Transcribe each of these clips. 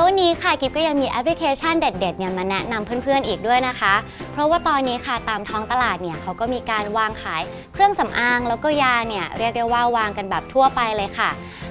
แล้ววันนี้ค่ะกิฟก็ยังมีแอปพลิเคชันเด็ดๆเนี่ยมาแนะนำเพื่อนๆอีกด้วยนะคะ เพราะว่าตอนนี้ค่ะตามท้องตลาดเนี่ยเขาก็มีการวางขายเครื่องสำอางแล้วก็ยาเนี่ยเรียกได้ว่าวางกันแบบทั่วไปเลยค่ะ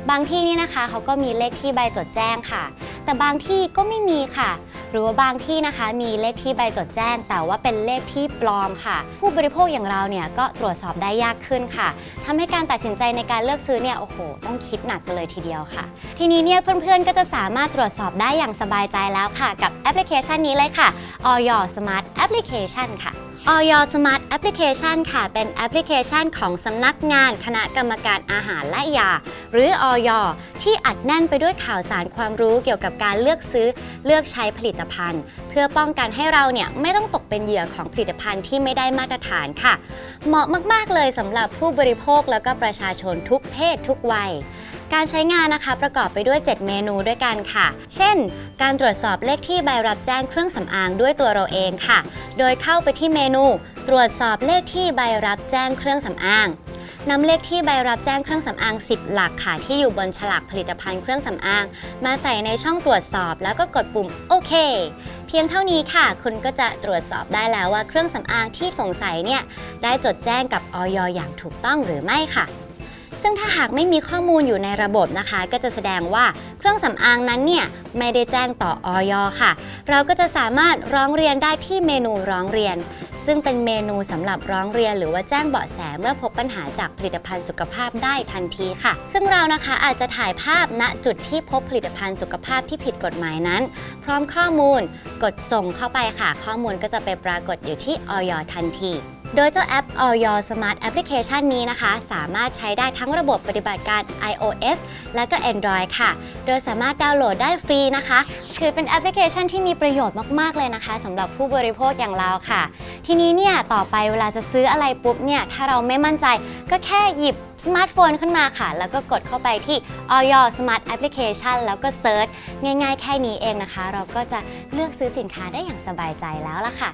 บางที่นี่นะคะเขาก็มีเลขที่ใบจดแจ้งค่ะ แต่บางที่ก็ไม่มีค่ะ หรือว่าบางที่นะคะมีเลขที่ใบจดแจ้ง แต่ว่าเป็นเลขที่ปลอมค่ะ ผู้บริโภคอย่างเราเนี่ยก็ตรวจสอบได้ยากขึ้นค่ะทำให้การตัดสินใจในการเลือกซื้อเนี่ยโอ้โห ต้องคิดหนักกันเลยทีเดียวค่ะ ทีนี้เนี่ยเพื่อนๆก็จะสามารถตรวจสอบได้อย่างสบายใจแล้วค่ะ กับแอปพลิเคชันนี้เลยค่ะ Oyo Smart Application ค่ะ Oyo Smart Application ค่ะ เป็นแอปพลิเคชันของสำนักงานคณะกรรมการอาหารและยา หรือ Oyo ที่อัดแน่นไปด้วยข่าวสารความรู้เกี่ยวกับการเลือกซื้อเลือกใช้ผลิตภัณฑ์ เพื่อป้องกันให้เราเนี่ยไม่ต้องตกเป็นเหยื่อของผลิตภัณฑ์ที่ไม่ได้มาตรฐานค่ะ เหมาะมาก ๆ เลยสำหรับผู้บริโภคแล้วก็ประชาชนทุกเพศทุกวัยการใช้งานนะคะประกอบไปด้วย 7 เมนูด้วยกันค่ะ เช่น การตรวจสอบเลขที่ใบรับแจ้งเครื่องสำอางด้วยตัวเราเองค่ะ โดยเข้าไปที่เมนู ตรวจสอบเลขที่ใบรับแจ้งเครื่องสำอาง นำเลขที่ใบรับแจ้งเครื่องสำอาง 10 หลักค่ะที่อยู่บนฉลากผลิตภัณฑ์เครื่องสำอาง มาใส่ในช่องตรวจสอบ แล้วก็กดปุ่มโอเค เพียงเท่านี้ค่ะ คุณก็จะตรวจสอบได้แล้วว่าเครื่องสำอางที่สงสัยเนี่ยได้จดแจ้งกับออยอย่างถูกต้องหรือไม่ค่ะซึ่งถ้าหากไม่มีข้อมูลอยู่ในระบบนะคะ ก็จะแสดงว่าเครื่องสำอางนั้นเนี่ยไม่ได้แจ้งต่อออยค่ะ เราก็จะสามารถร้องเรียนได้ที่เมนูร้องเรียน ซึ่งเป็นเมนูสำหรับร้องเรียนหรือว่าแจ้งเบาะแสเมื่อพบปัญหาจากผลิตภัณฑ์สุขภาพได้ทันทีค่ะ ซึ่งเรานะคะอาจจะถ่ายภาพณจุดที่พบผลิตภัณฑ์สุขภาพที่ผิดกฎหมายนั้น พร้อมข้อมูล กดส่งเข้าไปค่ะ ข้อมูลก็จะไปปรากฏอยู่ที่ออยทันทีโดยเจ้าแอป Oyo Smart Application นี้นะคะ สามารถใช้ได้ทั้งระบบปฏิบัติการ iOS และก็ Android ค่ะ โดยสามารถดาวน์โหลดได้ฟรีนะคะ คือเป็นแอปพลิเคชันที่มีประโยชน์มาก ๆ เลยนะคะสำหรับผู้บริโภคอย่างเราค่ะ ทีนี้เนี่ยต่อไปเวลาจะซื้ออะไรปุ๊บเนี่ยถ้าเราไม่มั่นใจก็แค่หยิบสมาร์ทโฟนขึ้นมาค่ะ แล้วก็กดเข้าไปที่ Oyo Smart Application แล้วก็เซิร์ชง่าย ๆ แค่นี้เองนะคะ เราก็จะเลือกซื้อสินค้าได้อย่างสบายใจแล้วล่ะค่ะ